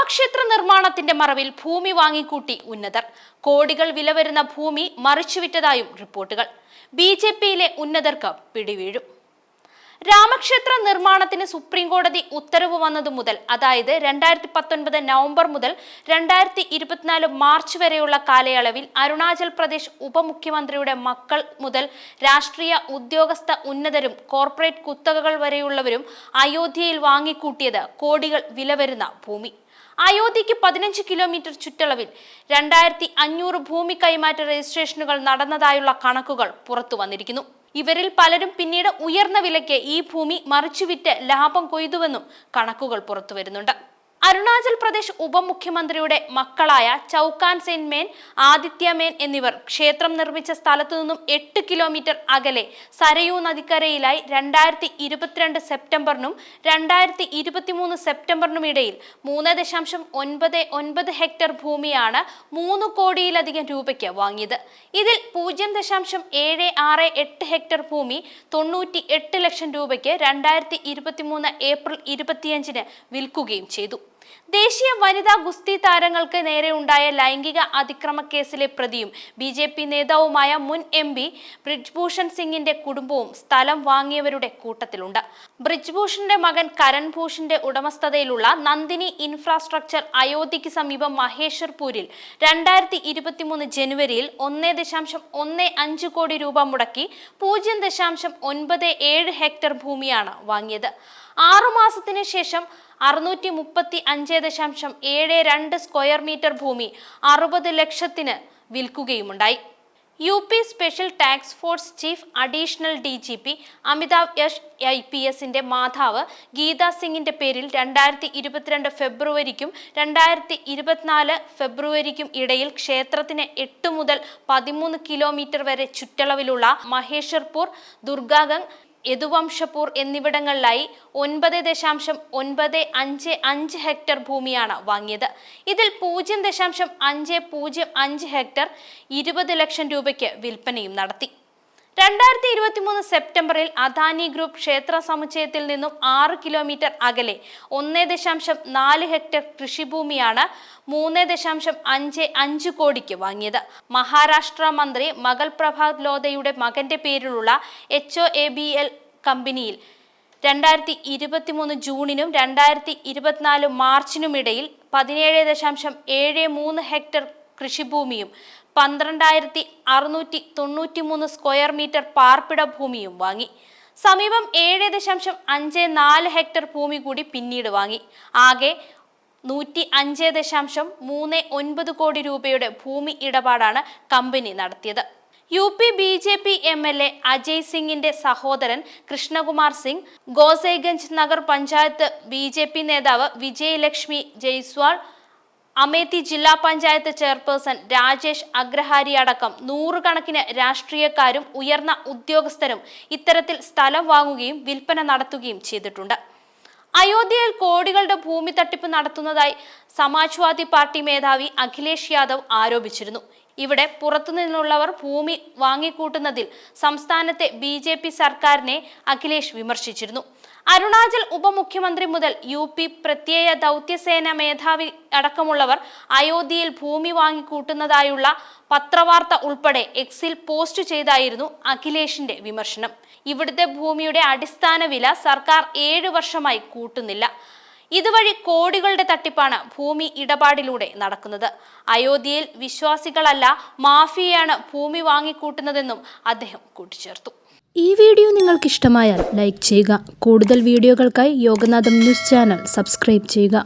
രാമക്ഷേത്ര നിർമ്മാണത്തിന്റെ മറവിൽ ഭൂമി വാങ്ങിക്കൂട്ടി ഉന്നതർ. കോടികൾ വില വരുന്ന ഭൂമി മറിച്ചുവിറ്റതായും റിപ്പോർട്ടുകൾ. ബി ജെ പിയിലെ ഉന്നതർക്ക് പിടിവീഴും. രാമക്ഷേത്ര നിർമ്മാണത്തിന് സുപ്രീം കോടതി ഉത്തരവ് വന്നതു മുതൽ അതായത് രണ്ടായിരത്തി പത്തൊൻപത് നവംബർ മുതൽ രണ്ടായിരത്തി ഇരുപത്തിനാല് മാർച്ച് വരെയുള്ള കാലയളവിൽ അരുണാചൽ പ്രദേശ് ഉപമുഖ്യമന്ത്രിയുടെ മക്കൾ മുതൽ രാഷ്ട്രീയ ഉദ്യോഗസ്ഥ ഉന്നതരും കോർപ്പറേറ്റ് കുത്തകകൾ വരെയുള്ളവരും അയോധ്യയിൽ വാങ്ങിക്കൂട്ടിയത് കോടികൾ വില വരുന്ന ഭൂമി. അയോധ്യയ്ക്ക് പതിനഞ്ച് കിലോമീറ്റർ ചുറ്റളവിൽ രണ്ടായിരത്തി അഞ്ഞൂറ് ഭൂമി കൈമാറ്റ രജിസ്ട്രേഷനുകൾ നടന്നതായുള്ള കണക്കുകൾ പുറത്തു വന്നിരിക്കുന്നു. ഇവരിൽ പലരും പിന്നീട് ഉയർന്ന വിലയ്ക്ക് ഈ ഭൂമി മറിച്ചുവിറ്റ് ലാഭം കൊയ്തുവെന്നും കണക്കുകൾ പുറത്തു വരുന്നുണ്ട്. അരുണാചൽ പ്രദേശ് ഉപമുഖ്യമന്ത്രിയുടെ മക്കളായ ചൌക്കാൻ സെൻ മേൻ ആദിത്യ മേൻ എന്നിവർ ക്ഷേത്രം നിർമ്മിച്ച സ്ഥലത്തു നിന്നും എട്ട് കിലോമീറ്റർ അകലെ സരയൂ നദിക്കരയിലായി രണ്ടായിരത്തി ഇരുപത്തിരണ്ട് സെപ്റ്റംബറിനും രണ്ടായിരത്തി ഇരുപത്തിമൂന്ന് സെപ്റ്റംബറിനും ഇടയിൽ മൂന്ന് ദശാംശം ഒൻപത് ഒൻപത് ഹെക്ടർ ഭൂമിയാണ് മൂന്ന് കോടിയിലധികം രൂപയ്ക്ക് വാങ്ങിയത്. ഇതിൽ പൂജ്യം ദശാംശം ഏഴ് ആറ് എട്ട് ഹെക്ടർ ഭൂമി തൊണ്ണൂറ്റി എട്ട് ലക്ഷം രൂപയ്ക്ക് രണ്ടായിരത്തി ഇരുപത്തിമൂന്ന് ഏപ്രിൽ ഇരുപത്തിയഞ്ചിന് വിൽക്കുകയും ചെയ്തു. ദേശീയ വനിതാ ഗുസ്തി താരങ്ങൾക്ക് നേരെ ഉണ്ടായ ലൈംഗിക അതിക്രമ കേസിലെ പ്രതിയും ബി ജെ പി നേതാവുമായ മുൻ എം പി ബ്രിജ്ഭൂഷൺ സിംഗിന്റെ കുടുംബവും സ്ഥലം വാങ്ങിയവരുടെ കൂട്ടത്തിലുണ്ട്. ബ്രിജ്ഭൂഷന്റെ മകൻ കരൺ ഭൂഷന്റെ ഉടമസ്ഥതയിലുള്ള നന്ദിനി ഇൻഫ്രാസ്ട്രക്ചർ അയോധ്യയ്ക്ക് സമീപം മഹേശ്വർപൂരിൽ രണ്ടായിരത്തി ഇരുപത്തിമൂന്ന് ജനുവരിയിൽ ഒന്നേ ദശാംശം ഒന്ന് അഞ്ച് കോടി രൂപ മുടക്കി പൂജ്യം ദശാംശം ഒൻപത് ഏഴ് ഹെക്ടർ ഭൂമിയാണ് വാങ്ങിയത്. ആറുമാസത്തിന് ശേഷം അറുന്നൂറ്റി മുപ്പത്തി അഞ്ച് ദശാംശം ഏഴ് രണ്ട് സ്ക്വയർ മീറ്റർ ഭൂമി അറുപത് ലക്ഷത്തിന് വിൽക്കുകയുമുണ്ടായി. U P special tax force chief additional D G P Amitabh Yash I P എസിന്റെ മാതാവ് ഗീത സിംഗിന്റെ പേരിൽ രണ്ടായിരത്തി ഇരുപത്തിരണ്ട് ഫെബ്രുവരിക്കും രണ്ടായിരത്തി ഇരുപത്തിനാല് ഫെബ്രുവരിക്കും ഇടയിൽ ക്ഷേത്രത്തിന് എട്ട് മുതൽ പതിമൂന്ന് കിലോമീറ്റർ വരെ ചുറ്റളവിലുള്ള മഹേശ്വർപൂർ ദുർഗാഗംഗ് യദുവംശപൂർ എന്നിവിടങ്ങളിലായി ഒൻപത് ദശാംശം ഒൻപത് അഞ്ച് അഞ്ച് ഹെക്ടർ ഭൂമിയാണ് വാങ്ങിയത്. ഇതിൽ പൂജ്യം ദശാംശം അഞ്ച് പൂജ്യം അഞ്ച് ഹെക്ടർ ഇരുപത് ലക്ഷം രൂപയ്ക്ക് വിൽപ്പനയും നടത്തി. രണ്ടായിരത്തി ഇരുപത്തി മൂന്ന് സെപ്റ്റംബറിൽ അദാനി ഗ്രൂപ്പ് ക്ഷേത്ര സമുച്ചയത്തിൽ നിന്നും ആറ് കിലോമീറ്റർ അകലെ ഒന്ന് ദശാംശം നാല് ഹെക്ടർ കൃഷിഭൂമിയാണ് മൂന്ന് ദശാംശം അഞ്ച് അഞ്ച് കോടിക്ക് വാങ്ങിയത്. മഹാരാഷ്ട്ര മന്ത്രി മകൾ പ്രഭാത് ലോധയുടെ മകന്റെ പേരിലുള്ള H O A B L കമ്പനിയിൽ രണ്ടായിരത്തി ഇരുപത്തി മൂന്ന് ജൂണിനും രണ്ടായിരത്തി ഇരുപത്തിനാല് മാർച്ചിനുമിടയിൽ പതിനേഴ് ദശാംശം ഏഴ് മൂന്ന് ഹെക്ടർ കൃഷിഭൂമിയും പന്ത്രണ്ടായിരത്തി അറുന്നൂറ്റി തൊണ്ണൂറ്റി മൂന്ന് സ്ക്വയർ മീറ്റർ പാർപ്പിട ഭൂമിയും വാങ്ങി. സമീപം ഏഴ് ദശാംശം അഞ്ച് നാല് ഹെക്ടർ ഭൂമി കൂടി പിന്നീട് വാങ്ങി. ആകെ നൂറ്റി അഞ്ച് ദശാംശം മൂന്ന് ഒൻപത് കോടി രൂപയുടെ ഭൂമി ഇടപാടാണ് കമ്പനി നടത്തിയത്. U P B J P M L A Ajay സിംഗിന്റെ സഹോദരൻ കൃഷ്ണകുമാർ സിംഗ് ഗോസൈഗഞ്ച് നഗർ പഞ്ചായത്ത് ബി നേതാവ് വിജയലക്ഷ്മി ജയ്സ്വാൾ അമേത്തി ജില്ലാ പഞ്ചായത്ത് ചെയർപേഴ്സൺ രാജേഷ് അഗ്രഹാരി അടക്കം നൂറുകണക്കിന് രാഷ്ട്രീയക്കാരും ഉയർന്ന ഉദ്യോഗസ്ഥരും ഇത്തരത്തിൽ സ്ഥലം വാങ്ങുകയും വിൽപ്പന നടത്തുകയും ചെയ്തിട്ടുണ്ട്. അയോധ്യയിൽ കോടികളുടെ ഭൂമി തട്ടിപ്പ് നടത്തുന്നതായി സമാജ്വാദി പാർട്ടി മേധാവി അഖിലേഷ് യാദവ് ആരോപിച്ചിരുന്നു. ഇവിടെ പുറത്തുനിന്നുള്ളവർ ഭൂമി വാങ്ങിക്കൂട്ടുന്നതിൽ സംസ്ഥാനത്തെ ബി ജെ പി സർക്കാരിനെ അഖിലേഷ് വിമർശിച്ചിരുന്നു. അരുണാചൽ ഉപമുഖ്യമന്ത്രി മുതൽ യു പി പ്രത്യേക ദൗത്യസേന മേധാവി അടക്കമുള്ളവർ അയോധ്യയിൽ ഭൂമി വാങ്ങിക്കൂട്ടുന്നതായുള്ള പത്രവാർത്ത ഉൾപ്പെടെ എക്സിൽ പോസ്റ്റ് ചെയ്തായിരുന്നു അഖിലേഷിന്റെ വിമർശനം. ഇവിടുത്തെ ഭൂമിയുടെ അടിസ്ഥാന വില സർക്കാർ ഏഴു വർഷമായി കൂട്ടുന്നില്ല. ഇതുവഴി കോടികളുടെ തട്ടിപ്പാണ് ഭൂമി ഇടപാടിലൂടെ നടക്കുന്നത്. അയോധ്യയിൽ വിശ്വാസികളല്ല മാഫിയയാണ് ഭൂമി വാങ്ങിക്കൂട്ടുന്നതെന്നും അദ്ദേഹം കൂട്ടിച്ചേർത്തു. ഈ വീഡിയോ നിങ്ങൾക്ക് ഇഷ്ടമായാൽ ലൈക്ക് ചെയ്യുക. കൂടുതൽ വീഡിയോകൾക്കായി യോഗനാഥം ന്യൂസ് ചാനൽ സബ്സ്ക്രൈബ് ചെയ്യുക.